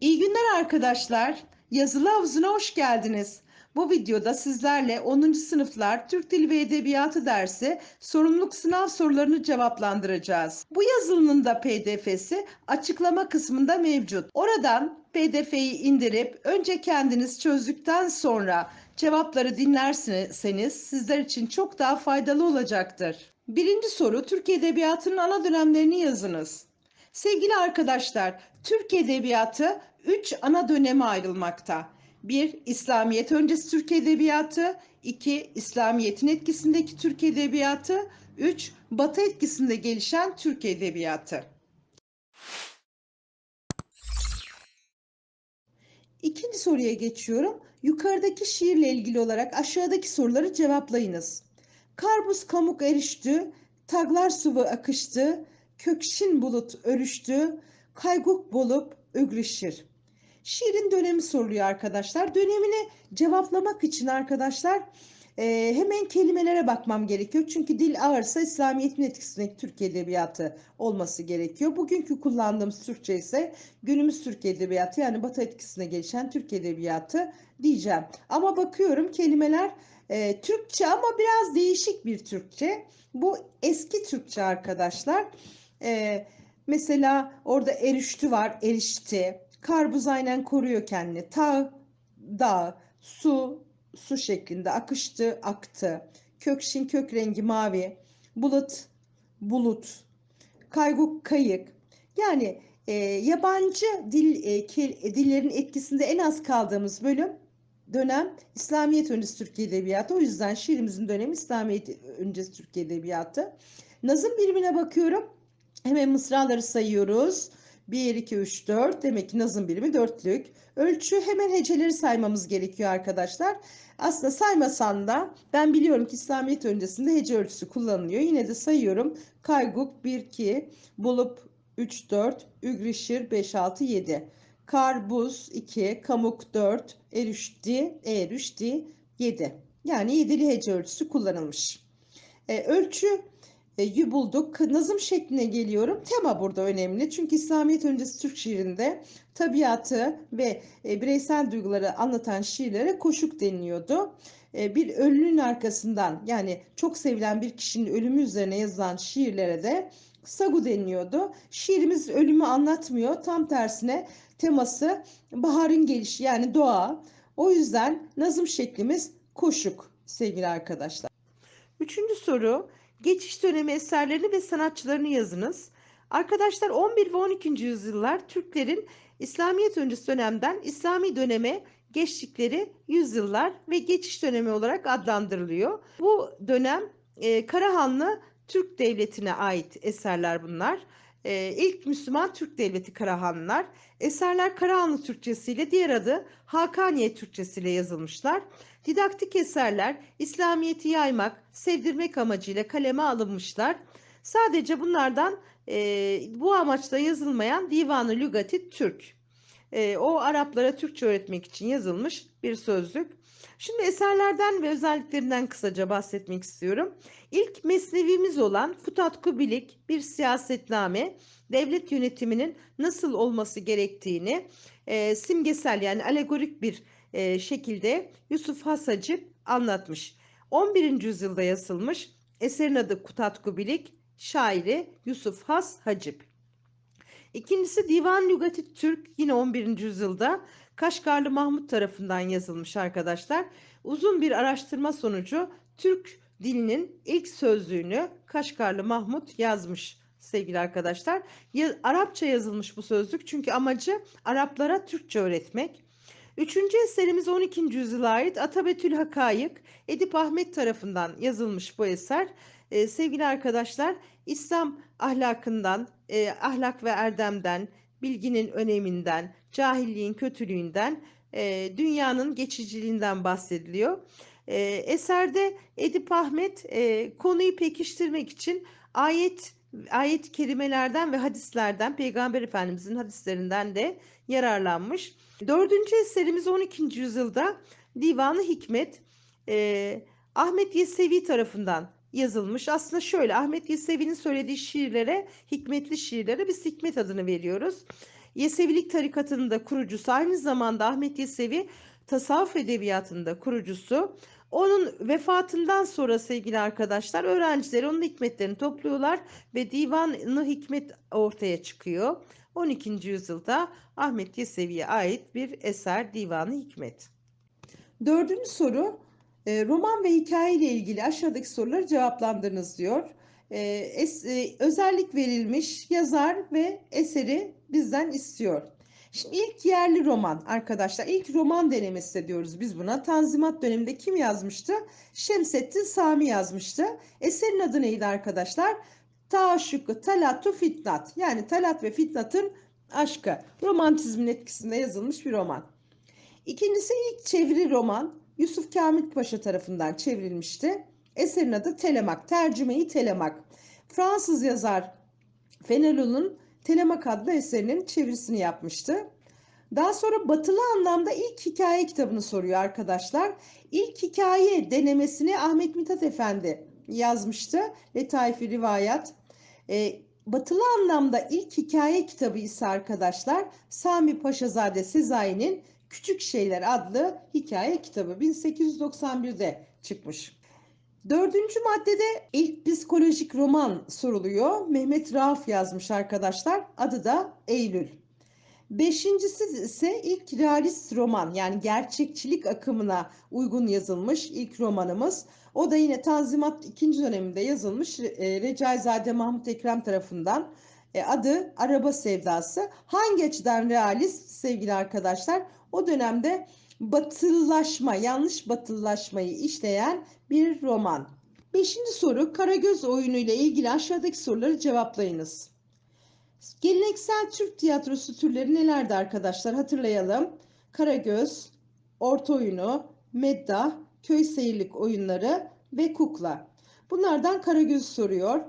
İyi günler arkadaşlar. Yazılı havuzuna hoş geldiniz. Bu videoda sizlerle 10. sınıflar Türk Dili ve Edebiyatı dersi sorumluluk sınav sorularını cevaplandıracağız. Bu yazılının da pdf'si açıklama kısmında mevcut. Oradan pdf'yi indirip önce kendiniz çözdükten sonra cevapları dinlerseniz sizler için çok daha faydalı olacaktır. Birinci soru Türk Edebiyatı'nın ana dönemlerini yazınız. Sevgili arkadaşlar, Türk Edebiyatı 3 ana döneme ayrılmakta. 1. İslamiyet öncesi Türk Edebiyatı 2. İslamiyet'in etkisindeki Türk Edebiyatı 3. Batı etkisinde gelişen Türk Edebiyatı. İkinci soruya geçiyorum. Yukarıdaki şiirle ilgili olarak aşağıdaki soruları cevaplayınız. Karbuz kamuk erişti, taglar sıvı akıştı, kökşin bulut örüştü, kayguk bolup ögrişir. Şiirin dönemi soruluyor arkadaşlar. Dönemini cevaplamak için arkadaşlar e, hemen kelimelere bakmam gerekiyor. Çünkü dil ağırsa İslamiyet'in etkisindeki Türk Edebiyatı olması gerekiyor. Bugünkü kullandığımız Türkçe ise günümüz Türk Edebiyatı yani Batı etkisine gelişen Türk Edebiyatı diyeceğim. Ama bakıyorum kelimeler e, Türkçe ama biraz değişik bir Türkçe. Bu eski Türkçe arkadaşlar. E, mesela orada erişti var, erişti. Karbuz aynen koruyor kendini. Ta, dağ, su, su şeklinde akıştı, aktı. Kökşin kök rengi mavi. Bulut, bulut. Kayguk, kayık. Yani e, yabancı dil e, ke, dillerin etkisinde en az kaldığımız bölüm dönem İslamiyet öncesi Türk Edebiyatı. O yüzden şiirimizin dönemi İslamiyet öncesi Türk Edebiyatı. Nazım birimine bakıyorum. Hemen mısraları sayıyoruz. 1, 2, 3, 4. Demek ki nazım birimi dörtlük. Ölçü hemen heceleri saymamız gerekiyor arkadaşlar. Aslında saymasan da ben biliyorum ki İslamiyet öncesinde hece ölçüsü kullanılıyor. Yine de sayıyorum. Kayguk 1, 2, bulup 3, 4, ügrişir 5, 6, 7. Kar, buz 2, kamuk 4, erüşti, erüşti 7. Yani yedili hece ölçüsü kullanılmış. E, ölçü e, bulduk. Nazım şekline geliyorum. Tema burada önemli. Çünkü İslamiyet öncesi Türk şiirinde tabiatı ve e, bireysel duyguları anlatan şiirlere koşuk deniliyordu. E, bir ölünün arkasından yani çok sevilen bir kişinin ölümü üzerine yazılan şiirlere de sagu deniliyordu. Şiirimiz ölümü anlatmıyor. Tam tersine teması baharın gelişi yani doğa. O yüzden nazım şeklimiz koşuk sevgili arkadaşlar. Üçüncü soru geçiş dönemi eserlerini ve sanatçılarını yazınız. Arkadaşlar 11 ve 12. yüzyıllar Türklerin İslamiyet öncesi dönemden İslami döneme geçtikleri yüzyıllar ve geçiş dönemi olarak adlandırılıyor. Bu dönem e, Karahanlı Türk Devleti'ne ait eserler bunlar. Ee, ilk Müslüman Türk Devleti Karahanlılar. Eserler Karahanlı Türkçesi ile diğer adı Hakaniye Türkçesi ile yazılmışlar. Didaktik eserler İslamiyet'i yaymak, sevdirmek amacıyla kaleme alınmışlar. Sadece bunlardan e, bu amaçla yazılmayan Divanı Lügati Türk. E, o Araplara Türkçe öğretmek için yazılmış bir sözlük. Şimdi eserlerden ve özelliklerinden kısaca bahsetmek istiyorum. İlk mesnevimiz olan Futat Kubilik bir siyasetname, devlet yönetiminin nasıl olması gerektiğini e, simgesel yani alegorik bir e, şekilde Yusuf Hasacip anlatmış. 11. yüzyılda yazılmış. Eserin adı Kutat Kubilik, şairi Yusuf Has Hacip. İkincisi Divan Lügati Türk yine 11. yüzyılda Kaşgarlı Mahmut tarafından yazılmış arkadaşlar. Uzun bir araştırma sonucu Türk dilinin ilk sözlüğünü Kaşgarlı Mahmut yazmış sevgili arkadaşlar. Arapça yazılmış bu sözlük çünkü amacı Araplara Türkçe öğretmek. Üçüncü eserimiz 12. yüzyıla ait Atabetül Hakayık Edip Ahmet tarafından yazılmış bu eser. Ee, sevgili arkadaşlar İslam ahlakından, e, ahlak ve erdemden, bilginin öneminden, cahilliğin kötülüğünden, e, dünyanın geçiciliğinden bahsediliyor. E, eserde Edip Ahmet e, konuyu pekiştirmek için ayet ayet kelimelerden ve hadislerden Peygamber Efendimizin hadislerinden de yararlanmış. Dördüncü eserimiz 12. yüzyılda Divanı Hikmet e, Ahmet Yesevi tarafından yazılmış. Aslında şöyle Ahmet Yesevi'nin söylediği şiirlere, hikmetli şiirlere biz hikmet adını veriyoruz. Yesevilik tarikatının da kurucusu. Aynı zamanda Ahmet Yesevi tasavvuf edebiyatının da kurucusu. Onun vefatından sonra sevgili arkadaşlar öğrencileri onun hikmetlerini topluyorlar ve Divan-ı Hikmet ortaya çıkıyor. 12. yüzyılda Ahmet Yesevi'ye ait bir eser Divan-ı Hikmet. Dördüncü soru e, roman ve hikaye ile ilgili aşağıdaki soruları cevaplandırınız diyor. E, es, e, özellik verilmiş yazar ve eseri bizden istiyor. Şimdi ilk yerli roman arkadaşlar ilk roman denemesi diyoruz biz buna. Tanzimat döneminde kim yazmıştı? Şemsettin Sami yazmıştı. Eserin adı neydi arkadaşlar? Taşuku Talatu Fitnat yani Talat ve Fitnat'ın aşkı romantizmin etkisinde yazılmış bir roman. İkincisi ilk çeviri roman Yusuf Kamil Paşa tarafından çevrilmişti. Eserin adı Telemak, tercümeyi Telemak. Fransız yazar Fenelon'un Telemak adlı eserinin çevirisini yapmıştı. Daha sonra batılı anlamda ilk hikaye kitabını soruyor arkadaşlar. İlk hikaye denemesini Ahmet Mithat Efendi yazmıştı. Letaifi Rivayat. Ee, batılı anlamda ilk hikaye kitabı ise arkadaşlar Sami Paşazade Sezai'nin Küçük Şeyler adlı hikaye kitabı 1891'de çıkmış. Dördüncü maddede ilk psikolojik roman soruluyor. Mehmet Rauf yazmış arkadaşlar. Adı da Eylül. Beşincisi ise ilk realist roman yani gerçekçilik akımına uygun yazılmış ilk romanımız. O da yine Tanzimat ikinci döneminde yazılmış e, Recaizade Mahmut Ekrem tarafından. E, adı Araba Sevdası. Hangi açıdan realist sevgili arkadaşlar? O dönemde batılılaşma, yanlış batılılaşmayı işleyen bir roman. Beşinci soru Karagöz oyunu ile ilgili aşağıdaki soruları cevaplayınız. Geleneksel Türk tiyatrosu türleri nelerdi arkadaşlar? Hatırlayalım. Karagöz, orta oyunu, medda, köy seyirlik oyunları ve kukla. Bunlardan Karagöz soruyor.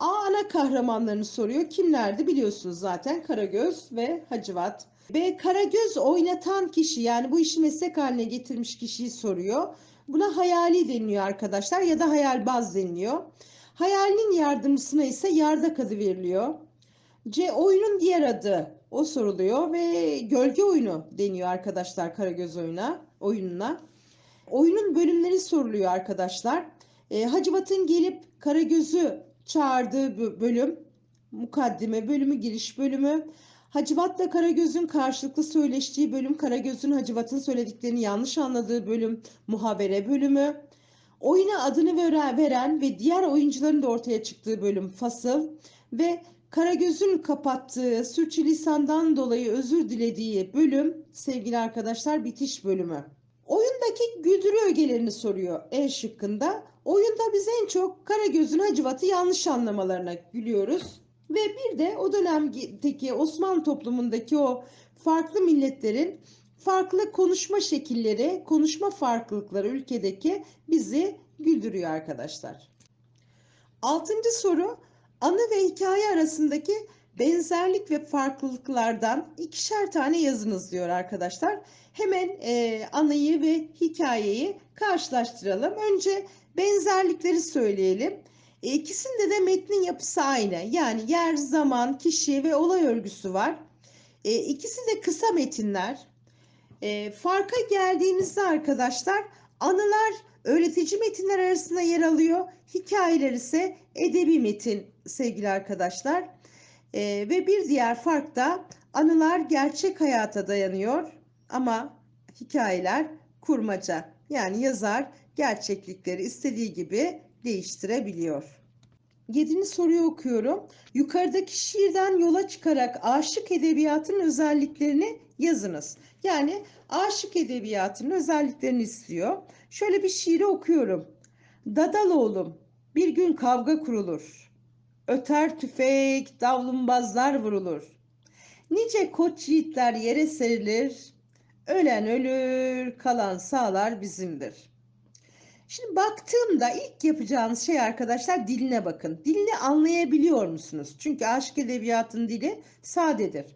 A ana kahramanlarını soruyor. Kimlerdi biliyorsunuz zaten Karagöz ve Hacivat. B Karagöz oynatan kişi yani bu işi meslek haline getirmiş kişiyi soruyor. Buna hayali deniliyor arkadaşlar ya da hayalbaz deniliyor. Hayalinin yardımcısına ise yardak adı veriliyor. C oyunun diğer adı o soruluyor ve gölge oyunu deniyor arkadaşlar Karagöz oyuna, oyununa. Oyunun bölümleri soruluyor arkadaşlar. E, Hacivat'ın gelip Karagöz'ü çağırdığı bölüm, mukaddime bölümü, giriş bölümü. Hacivat'la Karagöz'ün karşılıklı söyleştiği bölüm, Karagöz'ün Hacivat'ın söylediklerini yanlış anladığı bölüm, muhabere bölümü. Oyuna adını veren ve diğer oyuncuların da ortaya çıktığı bölüm fasıl ve Karagöz'ün kapattığı sürçülisandan dolayı özür dilediği bölüm sevgili arkadaşlar bitiş bölümü. Oyundaki güldürü ögelerini soruyor E şıkkında. Oyunda biz en çok Karagöz'ün Hacivat'ı yanlış anlamalarına gülüyoruz. Ve bir de o dönemdeki Osmanlı toplumundaki o farklı milletlerin farklı konuşma şekilleri, konuşma farklılıkları ülkedeki bizi güldürüyor arkadaşlar. Altıncı soru anı ve hikaye arasındaki benzerlik ve farklılıklardan ikişer tane yazınız diyor arkadaşlar. Hemen e, anıyı ve hikayeyi karşılaştıralım. Önce benzerlikleri söyleyelim. E, ikisinde de metnin yapısı aynı. Yani yer, zaman, kişi ve olay örgüsü var. E, ikisi de kısa metinler. E, farka geldiğimizde arkadaşlar anılar öğretici metinler arasında yer alıyor. Hikayeler ise edebi metin sevgili arkadaşlar. E, ve bir diğer fark da anılar gerçek hayata dayanıyor ama hikayeler kurmaca. Yani yazar gerçeklikleri istediği gibi değiştirebiliyor. Yedinci soruyu okuyorum. Yukarıdaki şiirden yola çıkarak aşık edebiyatının özelliklerini yazınız. Yani aşık edebiyatının özelliklerini istiyor. Şöyle bir şiiri okuyorum. Dadal oğlum bir gün kavga kurulur. Öter tüfek, davlumbazlar vurulur. Nice koç yiğitler yere serilir. Ölen ölür, kalan sağlar bizimdir.'' Şimdi baktığımda ilk yapacağınız şey arkadaşlar diline bakın. Dilini anlayabiliyor musunuz? Çünkü aşk edebiyatın dili sadedir.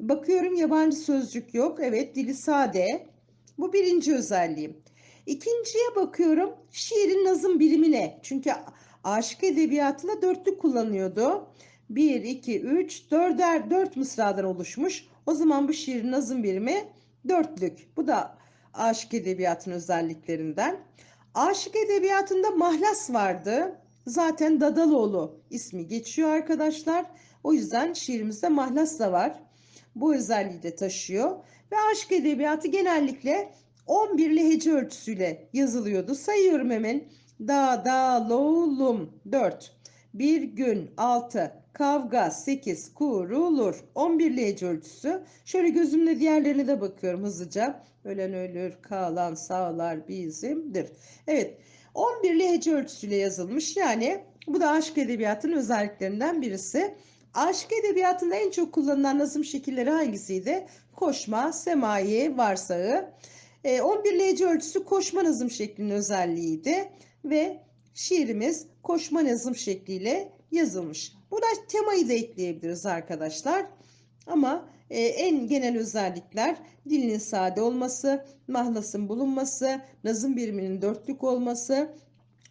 Bakıyorum yabancı sözcük yok. Evet dili sade. Bu birinci özelliğim. İkinciye bakıyorum şiirin nazım birimi ne? Çünkü aşık edebiyatında dörtlük kullanıyordu. 1, 2, 3, 4'er 4 mısradan oluşmuş. O zaman bu şiirin nazım birimi dörtlük. Bu da aşık edebiyatın özelliklerinden. Aşık edebiyatında mahlas vardı. Zaten Dadaloğlu ismi geçiyor arkadaşlar. O yüzden şiirimizde mahlas da var. Bu özelliği de taşıyor. Ve aşk edebiyatı genellikle 11'li hece ölçüsüyle yazılıyordu. Sayıyorum hemen. Da, da, lo, lum. 4. Bir gün 6. Kavga 8. Kurulur. 11'li hece ölçüsü. Şöyle gözümle diğerlerine de bakıyorum hızlıca. Ölen ölür, kalan sağlar bizimdir. Evet. 11'li hece ölçüsüyle yazılmış. Yani bu da aşk edebiyatının özelliklerinden birisi. Aşk edebiyatında en çok kullanılan nazım şekilleri hangisiydi? Koşma, semai, varsağı. E, 11 hece ölçüsü koşma nazım şeklinin özelliğiydi ve şiirimiz koşma nazım şekliyle yazılmış. Burada temayı da ekleyebiliriz arkadaşlar. Ama e, en genel özellikler dilinin sade olması, mahlasın bulunması, nazım biriminin dörtlük olması,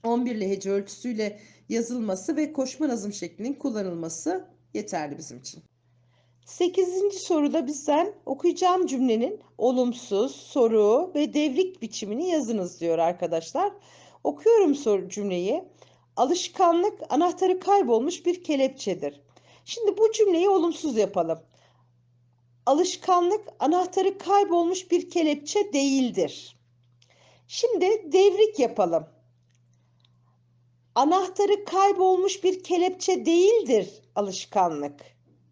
11 hece ölçüsüyle yazılması ve koşma nazım şeklinin kullanılması yeterli bizim için. Sekizinci soruda bizden okuyacağım cümlenin olumsuz, soru ve devrik biçimini yazınız diyor arkadaşlar. Okuyorum soru cümleyi. Alışkanlık anahtarı kaybolmuş bir kelepçedir. Şimdi bu cümleyi olumsuz yapalım. Alışkanlık anahtarı kaybolmuş bir kelepçe değildir. Şimdi devrik yapalım. Anahtarı kaybolmuş bir kelepçe değildir alışkanlık.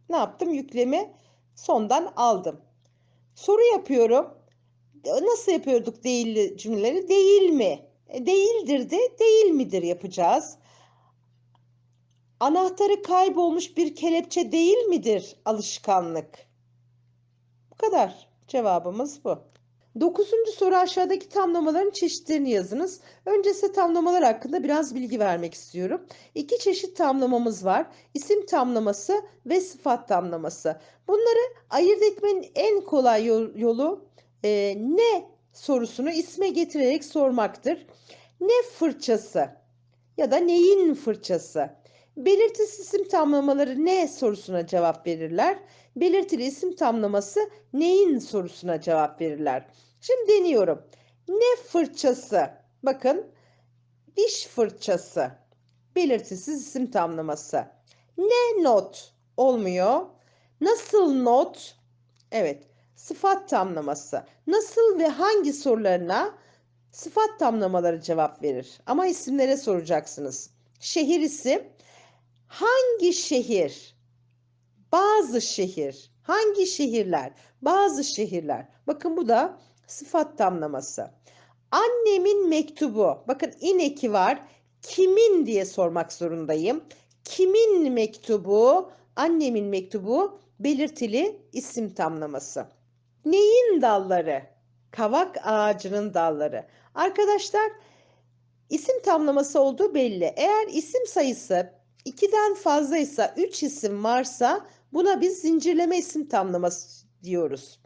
Ne yaptım? Yüklemi sondan aldım. Soru yapıyorum. Nasıl yapıyorduk değilli cümleleri? Değil mi? E, değildir de değil midir yapacağız. Anahtarı kaybolmuş bir kelepçe değil midir alışkanlık? Bu kadar. Cevabımız bu. Dokuzuncu soru aşağıdaki tamlamaların çeşitlerini yazınız. Önce size tamlamalar hakkında biraz bilgi vermek istiyorum. İki çeşit tamlamamız var. İsim tamlaması ve sıfat tamlaması. Bunları ayırt etmenin en kolay yolu e, ne sorusunu isme getirerek sormaktır. Ne fırçası ya da neyin fırçası? Belirtisiz isim tamlamaları ne sorusuna cevap verirler. Belirtili isim tamlaması neyin sorusuna cevap verirler. Şimdi deniyorum. Ne fırçası? Bakın diş fırçası. Belirtisiz isim tamlaması. Ne not? Olmuyor. Nasıl not? Evet. Sıfat tamlaması. Nasıl ve hangi sorularına sıfat tamlamaları cevap verir. Ama isimlere soracaksınız. Şehir isim. Hangi şehir? Bazı şehir. Hangi şehirler? Bazı şehirler. Bakın bu da sıfat tamlaması. Annemin mektubu. Bakın ineki var. Kimin diye sormak zorundayım. Kimin mektubu? Annemin mektubu belirtili isim tamlaması. Neyin dalları? Kavak ağacının dalları. Arkadaşlar isim tamlaması olduğu belli. Eğer isim sayısı 2'den fazlaysa 3 isim varsa buna biz zincirleme isim tamlaması diyoruz.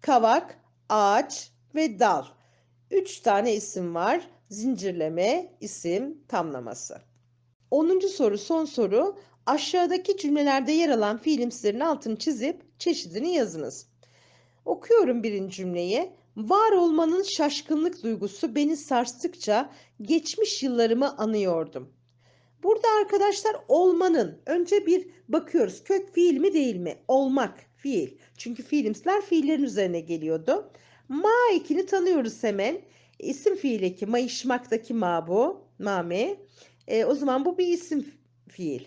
Kavak, ağaç ve dal. Üç tane isim var. Zincirleme isim tamlaması. 10. soru son soru. Aşağıdaki cümlelerde yer alan fiilimslerin altını çizip çeşidini yazınız. Okuyorum birinci cümleyi. Var olmanın şaşkınlık duygusu beni sarstıkça geçmiş yıllarımı anıyordum. Burada arkadaşlar olmanın önce bir bakıyoruz kök fiil mi değil mi? Olmak fiil. Çünkü fiilimsler fiillerin üzerine geliyordu. Ma ekini tanıyoruz hemen. İsim fiil eki mayışmaktaki ma bu. Mame. E, o zaman bu bir isim fiil.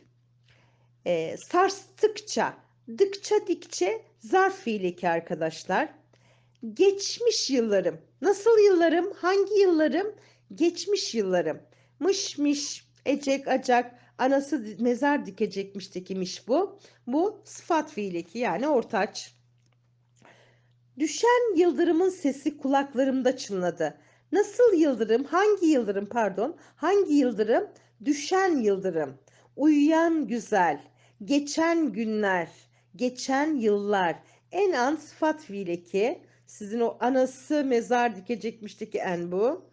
E, sarstıkça, dıkça dikçe zarf fiil eki arkadaşlar. Geçmiş yıllarım. Nasıl yıllarım? Hangi yıllarım? Geçmiş yıllarım. Mış miş, ecek, acak, anası mezar dikecekmiştekimiş bu. Bu sıfat fiil eki yani ortaç. Düşen yıldırımın sesi kulaklarımda çınladı. Nasıl yıldırım? Hangi yıldırım pardon? Hangi yıldırım? Düşen yıldırım. Uyuyan güzel. Geçen günler. Geçen yıllar. En an sıfat fiileki. Sizin o anası mezar dikecekmişteki en bu.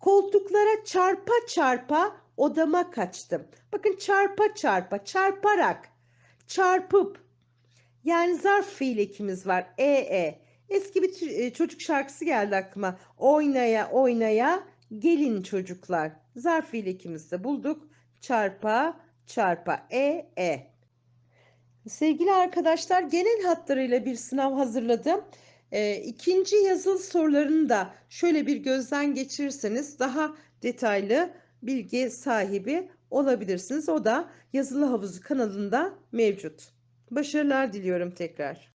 Koltuklara çarpa çarpa odama kaçtım. Bakın çarpa çarpa, çarparak, çarpıp Yani zarf fiil ekimiz var. ee. Eski bir e, çocuk şarkısı geldi aklıma. Oynaya oynaya gelin çocuklar. Zarf fiil ekimizi de bulduk. Çarpa çarpa e e. Sevgili arkadaşlar genel hatlarıyla bir sınav hazırladım. Ee, ikinci yazılı sorularını da şöyle bir gözden geçirirseniz daha detaylı bilgi sahibi olabilirsiniz. O da yazılı havuzu kanalında mevcut. Başarılar diliyorum tekrar.